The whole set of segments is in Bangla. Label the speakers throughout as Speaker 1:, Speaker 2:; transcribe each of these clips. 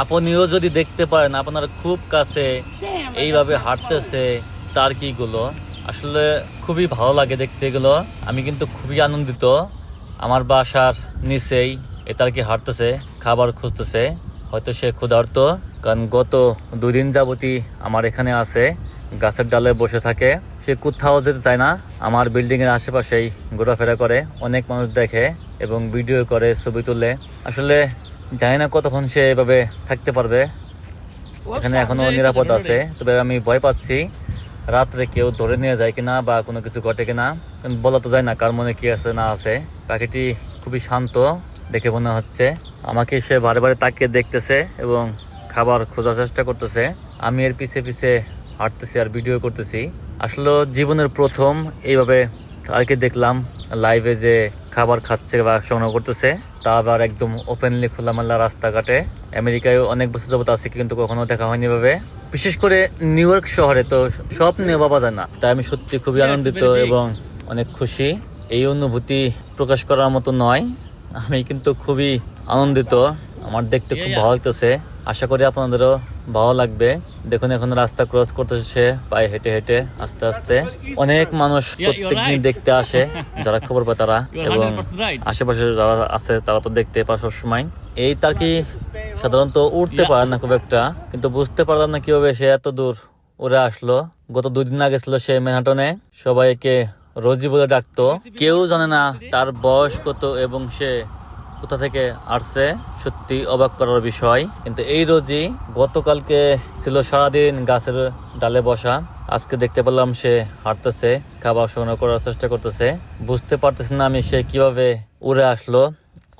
Speaker 1: আপনিও যদি দেখতে পারেন আপনার খুব কাছে এইভাবে হাঁটতেছে তারগুলো আসলে খুবই ভালো লাগে দেখতে এগুলো। আমি কিন্তু খুবই আনন্দিত। আমার বাসার নিচেই এ তার কি হাঁটতেছে খাবার খুঁজতেছে। হয়তো সে ক্ষুধার্ত কারণ গত দুই দিন যাবতই আমার এখানে আছে গাছের ডালে বসে থাকে। সে কোথাও যেতে চায় না। আমার বিল্ডিং এর আশেপাশেই ঘোরাফেরা করে অনেক মানুষ দেখে এবং ভিডিও করে ছবি তুলে। আসলে জানি না কতক্ষণ সে এভাবে থাকতে পারবে। এখানে এখনও নিরাপদ আছে। তবে আমি ভয় পাচ্ছি রাত্রে কেউ ধরে নিয়ে যায় কিনা বা কোনো কিছু ঘটে কিনা। বলা তো যায় না কার মনে কি আছে না আছে। পাখিটি খুবই শান্ত দেখে মনে হচ্ছে। আমাকে সে বারে বারে তাকিয়ে দেখতেছে এবং খাবার খোঁজার চেষ্টা করতেছে। আমি এর পিছে পিছে হাঁটতেছি আর ভিডিও করতেছি। আসলে জীবনের প্রথম এইভাবে আর কি দেখলাম লাইভে যে খাবার খাচ্ছে বা সংগ্রহ করতেছে। তা আবার একদম ওপেনলি খোলামেলা রাস্তাঘাটে। আমেরিকায় অনেক বছর যাবত আছে কিন্তু কখনো দেখা হয়নি ভাবে বিশেষ করে নিউ ইয়র্ক শহরে তো সব নিয়ে পাওয়া যায় না। তাই আমি সত্যি খুবই আনন্দিত এবং অনেক খুশি। এই অনুভূতি প্রকাশ করার মতো নয়। আমি কিন্তু খুবই আনন্দিত। আমার দেখতে খুব ভালো লাগতেছে। আশা করি আপনাদেরও ভালো লাগবে। দেখুন এখন রাস্তা ক্রস করতেছে সে পায়ে হেঁটে হেঁটে আস্তে আস্তে। অনেক মানুষ প্রত্যেক দিন দেখতে আসে যারা খবর পায় তারা। এবং আশেপাশে যারা আছে তারা তো দেখতে পায় সবসময়। এই তার কি সাধারণত উঠতে পারে না খুব একটা কিন্তু বুঝতে পারলাম না কীভাবে সে এত দূর উড়ে আসলো। গত দুই দিন আগে ছিল সে ম্যানহাটনে সবাইকে রোজি বলে ডাকতো। কেউ জানে না তার বয়স কত এবং সে কোথা থেকে আসছে, সত্যি অবাক করার বিষয়। কিন্তু এই রোজি গতকালকে ছিল সারাদিন গাছের ডালে বসা। আজকে দেখতে পেলাম সে হাঁটতেছে, খাবার সংগ্রহ করার চেষ্টা করতেছে। বুঝতে পারতেছি না আমি সে কীভাবে উড়ে আসলো।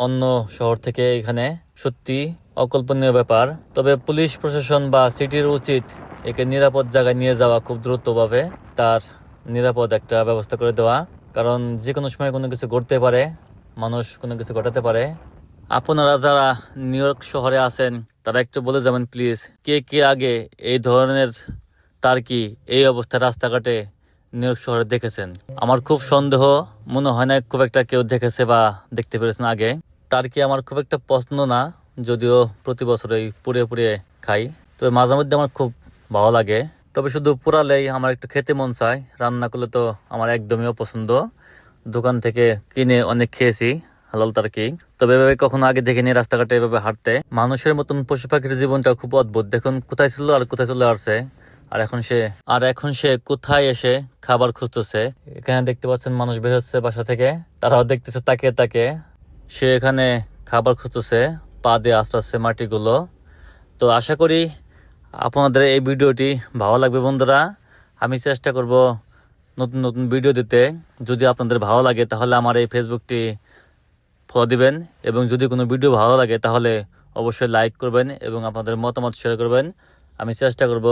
Speaker 1: অন্য শহর থেকে এখানে সত্যি অকল্পনীয় ব্যাপার। তবে পুলিশ প্রশাসন বা সিটির উচিত একে নিরাপদ জায়গায় নিয়ে যাওয়া খুব দ্রুতভাবে তার নিরাপদ একটা ব্যবস্থা করে দেওয়া। কারণ যে কোনো সময় কোনো কিছু ঘটতে পারে মানুষ কোনো কিছু ঘটাতে পারে? আপনারা যারা নিউ ইয়র্ক শহরে আছেন, তারা একটু বলে যাবেন প্লিজ, কে কে আগে এই ধরনের তার কি এই অবস্থায় রাস্তাঘাটে নিউ ইয়র্ক শহরে দেখেছেন? আমার খুব সন্দেহ, মনে হয় না খুব একটা কেউ দেখেছে বা দেখতে পেরেছেন আগে। তার কি আমার খুব একটা পছন্দ না, যদিও প্রতি বছরই পুড়ে পুড়ে খাই, তবে মাঝে মধ্যে আমার খুব ভালো লাগে। তবে শুধু পুরালেই আমার একটু খেতে মন চায়, রান্না করলে তো আমার একদমই অপছন্দ। দোকান থেকে কিনে অনেক খেয়েছি, হালাল তার কি। তবে এভাবে কখনো আগে দেখিনি রাস্তাঘাটে এভাবে হাঁটতে। মানুষের মতন পশু পাখির জীবনটা খুব অদ্ভুত। দেখুন কোথায় ছিল আর কোথায় চলে আসছে। আর এখন সে, আর এখন সে কোথায় এসে খাবার খুঁজতেছে। এখানে দেখতে পাচ্ছেন মানুষ বের হচ্ছে বাসা থেকে। তারাও দেখতেছে তাকে তাকে। সে এখানে খাবার খুঁজতেছে, পা দিয়ে আস্তে আস্তে মাটিগুলো। তো আশা করি আপনাদের এই ভিডিওটি ভালো লাগবে বন্ধুরা। আমি চেষ্টা করব নতুন নতুন ভিডিও দিতে যদি আপনাদের ভালো লাগে, তাহলে আমার এই ফেসবুকটি ফলো দিবেন এবং যদি কোনো ভিডিও ভালো লাগে, তাহলে অবশ্যই লাইক করবেন এবং আপনাদের মতামত শেয়ার করবেন। আমি চেষ্টা করব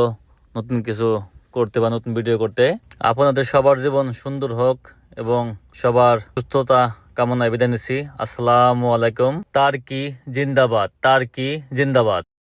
Speaker 1: নতুন কিছু করতে বা নতুন ভিডিও করতে। আপনাদের সবার জীবন সুন্দর হোক এবং সবার সুস্থতা কামনায় বিদায় নিচ্ছি। আসসালামু আলাইকুম। তার কি জিন্দাবাদ তার কি জিন্দাবাদ।